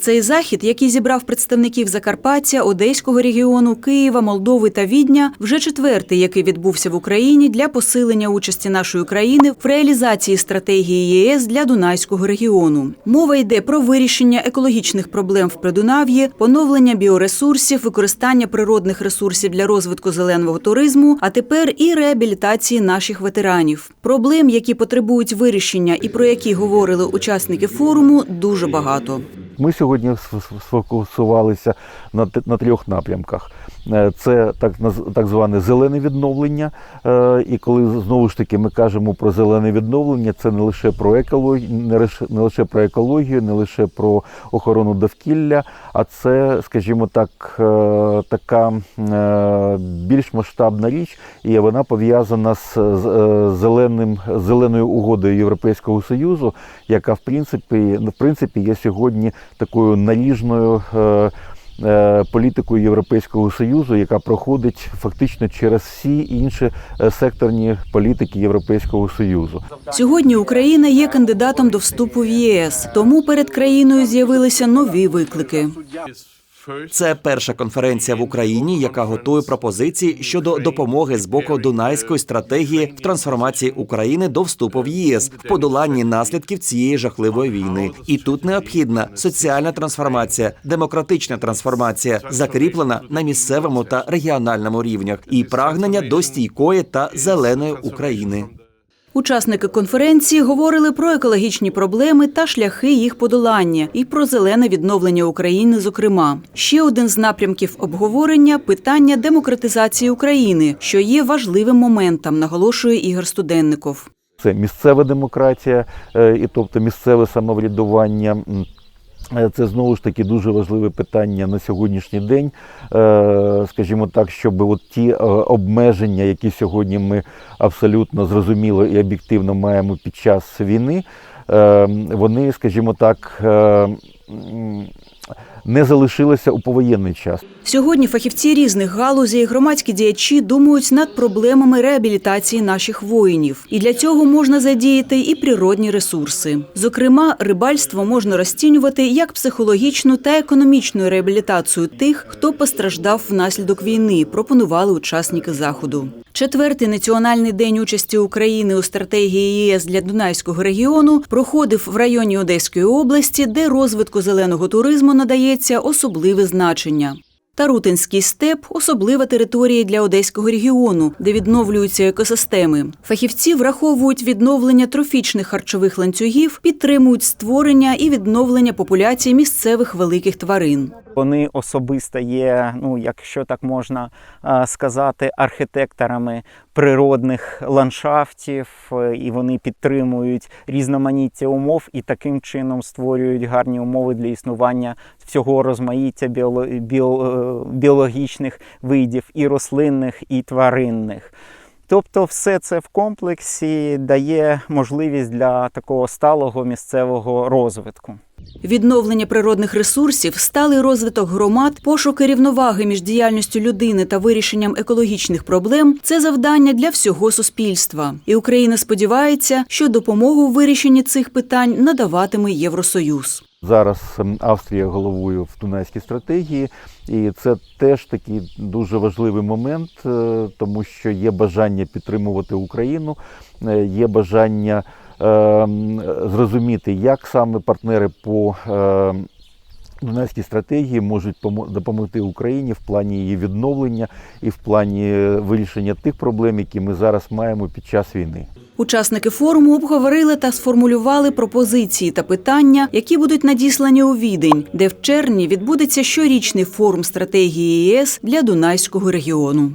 Цей захід, який зібрав представників Закарпаття, Одеського регіону, Києва, Молдови та Відня, вже четвертий, який відбувся в Україні для посилення участі нашої країни в реалізації стратегії ЄС для Дунайського регіону. Мова йде про вирішення екологічних проблем в Придунав'ї, поновлення біоресурсів, використання природних ресурсів для розвитку зеленого туризму, а тепер і реабілітації наших ветеранів. Проблем, які потребують вирішення і про які говорили учасники форуму, дуже багато. Ми сьогодні сфокусувалися на, на трьох напрямках. Е, Це так, так зване зелене відновлення. Е, І коли знову ж таки ми кажемо про зелене відновлення, це не лише про екологію, не лише, про екологію, не лише про охорону довкілля, а це, скажімо так, е, така більш масштабна річ, і вона пов'язана з, зеленим, зеленою угодою Європейського Союзу, яка в принципі, в принципі є сьогодні такою наріжною. е, е, Політикою Європейського союзу, яка проходить фактично через всі інші е, секторні політики Європейського союзу. Сьогодні Україна є кандидатом до вступу в ЄС, тому перед країною з'явилися нові виклики. Це перша конференція в Україні, яка готує пропозиції щодо допомоги з боку Дунайської стратегії в трансформації України до вступу в ЄС в подоланні наслідків цієї жахливої війни. І тут необхідна соціальна трансформація, демократична трансформація, закріплена на місцевому та регіональному рівнях, і прагнення до стійкої та зеленої України. Учасники конференції говорили про екологічні проблеми та шляхи їх подолання і про зелене відновлення України. Зокрема, ще один з напрямків обговорення питання демократизації України, що є важливим моментом, наголошує Ігор Студенников. Це місцева демократія, е, і тобто місцеве самоврядування. Е, Це знову ж таки дуже важливе питання на сьогоднішній день. Е, Скажімо так, щоб от ті е, обмеження, які сьогодні ми абсолютно зрозуміло і об'єктивно маємо під час війни, вони, скажімо так, не залишилися у повоєнний час. Сьогодні фахівці різних галузей, громадські діячі думають над проблемами реабілітації наших воїнів, і для цього можна задіяти і природні ресурси. Зокрема, рибальство можна розцінювати як психологічну та економічну реабілітацію тих, хто постраждав внаслідок війни. Пропонували учасники заходу. Четвертий національний день участі України у стратегії ЄС для Дунайського регіону проходив в районі Одеської області, де розвитку зеленого туризму надається особливе значення. Тарутинський степ особлива територія для одеського регіону, де відновлюються екосистеми. Фахівці враховують відновлення трофічних харчових ланцюгів, підтримують створення і відновлення популяції місцевих великих тварин. Вони особисто є, ну якщо так можна сказати, архітекторами природних ландшафтів, е, і вони підтримують різноманіття умов і таким чином створюють гарні умови для існування всього розмаїття е, біологічних видів і рослинних, і тваринних. Тобто, все це в комплексі дає можливість для такого сталого місцевого розвитку. Відновлення природних ресурсів, сталий розвиток громад, пошуки рівноваги між діяльністю людини та вирішенням екологічних проблем це завдання для всього суспільства. І Україна сподівається, що допомогу в вирішенні цих питань надаватиме Євросоюз. Зараз ем, Австрія головує в Дунайській стратегії, і це теж такий дуже важливий момент, е, тому що є бажання підтримувати Україну, е, є бажання е, зрозуміти, як саме партнери по е, Дунайській стратегії можуть помо- допомогти Україні в плані її відновлення і в плані вирішення тих проблем, які ми зараз маємо під час війни. Учасники форуму обговорили та сформулювали пропозиції та питання, які будуть надіслані у відень, де в червні відбудеться щорічний форум стратегії ЄС для Дунайського регіону.